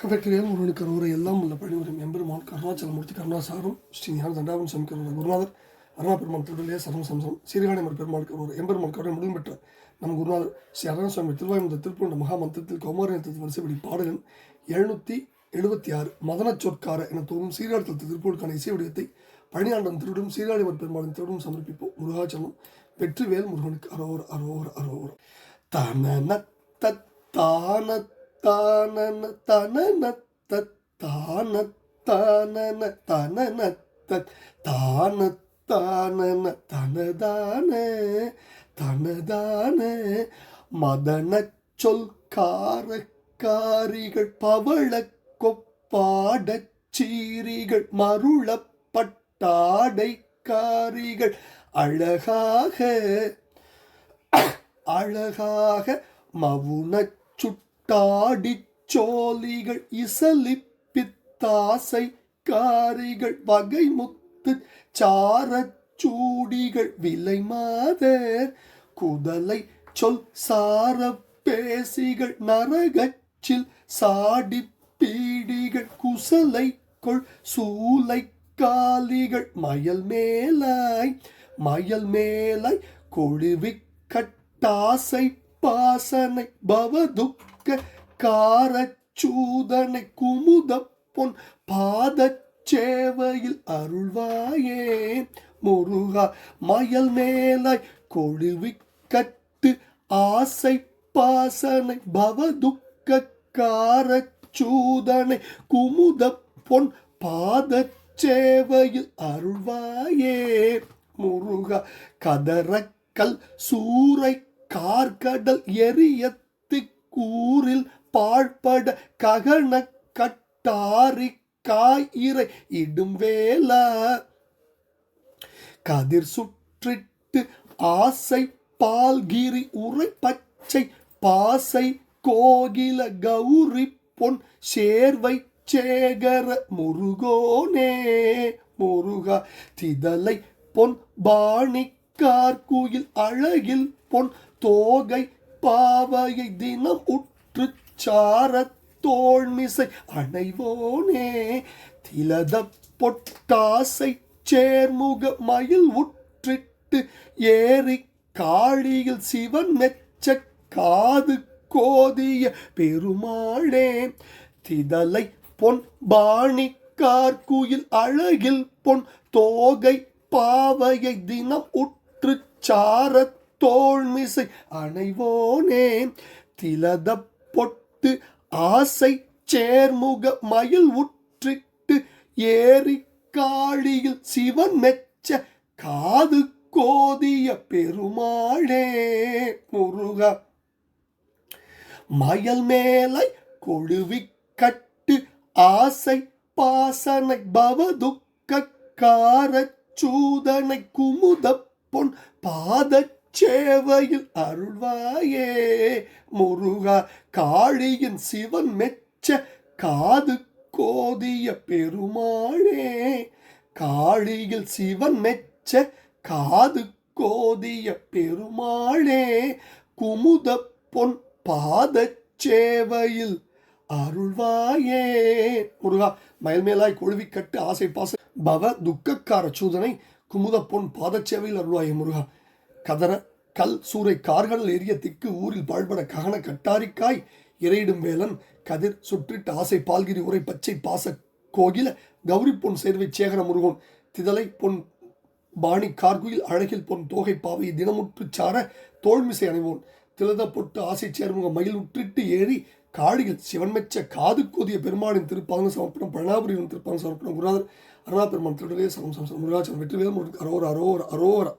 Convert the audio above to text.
வெற்றிவேல் முருகனுக்கு அரோரை எல்லாம் உள்ள பணிவரும் எம்பெருமான் கருணாச்சலமூர்த்தி கருணாசாரம் ஸ்ரீ ஞான தண்டாபன் சுவாமி கருணா குருநாதர் அருணா பெருமாள் திருடலே சரம் சம்சம் சீர்காழிமர் பெருமாள் கருவர் எம்பெருமாள் கருணை முடிவு பெற்ற நம் குருநாதர் ஸ்ரீ அருணா சுவாமி திருவாயுந்த திருப்பூண்ட மகாமந்திரத்தில் கௌமாரியத்தில் வரிசைப்படி பாடலின் எழுநூற்றி எழுபத்தி ஆறு மதன சொற்கார என தோறும் சீர்காழத்தில் திருப்பூருக்கான இசை வடிவத்தை பணியாண்டம் திருடும் சீர்காழிமர் பெருமாளின் திருடும் சமர்ப்பிப்போம். முருகாச்சலம் வெற்றிவேல் முருகனுக்கு அரோர் அரோர் அரோர். தன தான தானன தனன தான தானன தனன தான தானன தனதான தனதான. மதன சொல் காரக்காரிகள் பவள கொப்பாடச் சீரிகள் மருளப்பட்டாடைக்காரிகள் அழகாக அழகாக மவுனச் சுட்டாடிச் சோலிகள் இசலிப்பித்தாசை காரிகள் வகை முத்து சாரச்சூடிகள் விலை மாதர் குதலை சொல் சார பேசிகள் நரகச்சில் சாடி பீடிகள் குசலை கொள் சூலை காலிகள் மயல் மேலாய் மயல் மேலாய் கொழுவி கட்டாசை பாசனை பவதுக்க காரச்சூதனை குமுத பொன் பாதச் சேவையில் அருள்வாயே முருகா மயல் மேலாய் கொழுவி ஆசை பாசனை பவதுக்க காரச்சூதனை குமுத பொன் பாதச் சேவையில் அருள்வாயே முருகா கதறக்கல் சூறை கார்கடல் எரியத்து கூறில் பாழ்பட ககன கட்டாரி காயிரை இடும் வேல கதிர் சுற்றிட்டு ஆசை பால்கிரி உரை பச்சை பாசை கோகில கௌரி பொன் சேர்வை சேகர முருகோனே. முருகா திதலை பொன் பாணி கார்குயில் அழகில் பொன் தோகை பாவையை தினம் உற்று சார அணைவோனே. திலத பொட்டாசை சேர்முக மயில் உற்றிட்டு ஏறி காளியில் சிவன் மெச்ச காது கோதிய பெருமாளே. திதலை பொன் பாணி கார்குயில் அழகில் பொன் தோகை பாவையை தினம் உற்று சாரத் தோல்மிசை அணைவோனே. திலத பொட்டு ஆசை சேர்முக மயில் உற்றிட்டு ஏறி காளியில் சிவன் மெச்ச காது கோதிய பெருமாளே முருக. மயல் மேலை கொழுவி கட்டு ஆசை பாசனை பவதுக்க காரச்சூதனை குமுத பொன் பாதச் சேவையில் அருள்வாயே. முருகா காளியின் சிவன் மெச்ச காது கோதிய பெருமாளே. காளியில் சிவன் மெச்ச காது கோதிய பெருமாளே. குமுத பொன் பாதச் சேவையில் அருள்வாயே. முருகா மயல்மேலாய் கொழுவி கட்டு ஆசை பாச பவ துக்கக்கார சூதனை குமுத பொன் பாதச்சேவையில் அருள்வாயே முருகா. கதற கல் சூறை கார்கள் எரிய திக்கு ஊரில் பாழ்பட ககன கட்டாரிக்காய் இறையிடும் வேலன் கதிர் சுற்றிட்டு ஆசை பால்கிரி உரை பச்சை பாச கோகில கௌரி பொன் சேர்வை சேகர முருகன் திதலை பொன் பாணி கார்குயில் அழகில் பொன் தோகை பாவை தினமுற்று சார தோல்மிசை அணிவோன். திலத பொட்டு ஆசை சேர்முக மயில் உற்றிட்டு ஏறி காடிகள் சிவன்மெச்ச காது கோதிய பெருமாளின் திருப்பாங்க சமர்ப்பணம் பழனாபுரியின் திருப்பாங்க சமர்ப்பணம் குருநாதர் அருணா பெருமான் திருடலே சமம் சமம். முருகாச்சலம் வெற்றிவேல் முருகன் அரோர அரோர் அரோரா.